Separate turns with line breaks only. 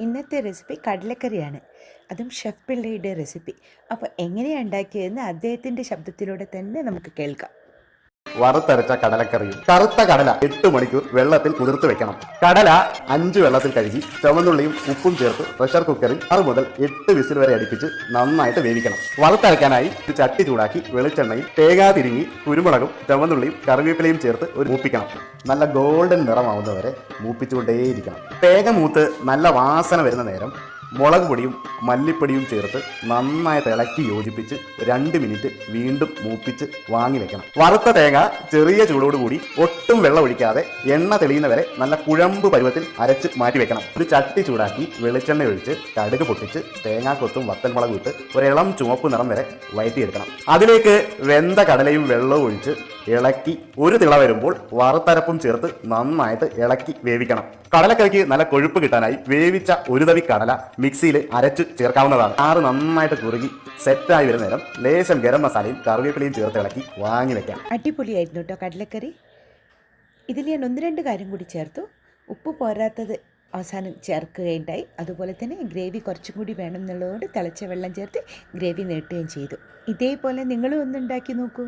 ഇന്നത്തെ റെസിപ്പി കടലക്കറിയാണ്. അതും ഷെഫ് പിള്ളയുടെ റെസിപ്പി അപ്പോൾ എങ്ങനെയാണ് ഉണ്ടാക്കിയതെന്ന് അദ്ദേഹത്തിന്റെ ശബ്ദത്തിലൂടെ തന്നെ നമുക്ക് കേൾക്കാം.
വറുത്തരച്ച കടലക്കറിയും. കറുത്ത കടല എട്ട് മണിക്കൂർ വെള്ളത്തിൽ കുതിർത്ത് വെക്കണം. കടല അഞ്ച് വെള്ളത്തിൽ കഴുകി ചുവന്നുള്ളിയും ഉപ്പും ചേർത്ത് പ്രഷർ കുക്കറിൽ ആറ് മുതൽ എട്ട് വിസിൽ വരെ അടുപ്പിച്ച് നന്നായിട്ട് വേവിക്കണം. വറുത്തരക്കാനായി ഒരു ചട്ടി ചൂടാക്കി വെളിച്ചെണ്ണയിൽ തേങ്ങാ തിരിങ്ങി കുരുമുളകും ചുവന്നുള്ളിയും കറിവേപ്പിലയും ചേർത്ത് ഒരു മൂപ്പിക്കണം. നല്ല ഗോൾഡൻ നിറമാവുന്നവരെ മൂപ്പിച്ചുകൊണ്ടേയിരിക്കണം. തേങ്ങ മൂത്ത് നല്ല വാസന വരുന്ന നേരം മുളക് പൊടിയും മല്ലിപ്പൊടിയും ചേർത്ത് നന്നായിട്ട് ഇളക്കി യോജിപ്പിച്ച് രണ്ട് മിനിറ്റ് വീണ്ടും മൂപ്പിച്ച് വാങ്ങി വെക്കണം. വറുത്ത തേങ്ങ ചെറിയ ചൂടോടുകൂടി ഒട്ടും വെള്ളം ഒഴിക്കാതെ എണ്ണ തെളിയുന്ന വരെ നല്ല കുഴമ്പ് പരുവത്തിൽ അരച്ച് മാറ്റി വെക്കണം. ഒരു ചട്ടി ചൂടാക്കി വെളിച്ചെണ്ണ ഒഴിച്ച് കടുക് പൊട്ടിച്ച് തേങ്ങാക്കൊത്തും വത്തൽമുളകും ഇട്ട് ഒരു ഇളം ചുവപ്പ് നിറം വരെ വയറ്റിയെടുക്കണം. അതിലേക്ക് വെന്ത കടലയും വെള്ളവും ഒഴിച്ച് ഇളക്കി ഒരു തിള വരുമ്പോൾ വറുത്തരപ്പും ചേർത്ത് നന്നായിട്ട് ഇളക്കി വേവിക്കണം. കടലക്കറിക്ക് നല്ല കൊഴുപ്പ് കിട്ടാനായി വേവിച്ച ഒരു തവി കടല മിക്സിയിൽ അരച്ച് ചേർക്കാവുന്നതാണ്. ആറ് നന്നായിട്ട് കുറുകി സെറ്റായി വരുന്ന നേരം ലേശം ഗരം മസാലയും കറിവേപ്പിലയും ചേർത്ത് ഇളക്കി വാങ്ങി വെക്കാം.
അടിപൊളിയായിരുന്നു കേട്ടോ കടലക്കറി. ഇതിൽ ഞാൻ ഒന്ന് രണ്ട് കാര്യം കൂടി ചേർത്തു. ഉപ്പ് പോരാത്തത് അവസാനം ചേർക്കുകയുണ്ടായി. അതുപോലെ തന്നെ ഗ്രേവി കുറച്ചും കൂടി വേണം എന്നുള്ളതുകൊണ്ട് തിളച്ച വെള്ളം ചേർത്ത് ഗ്രേവി നീട്ടുകയും ചെയ്തു. ഇതേപോലെ നിങ്ങളും ഒന്ന് ഉണ്ടാക്കി നോക്കൂ.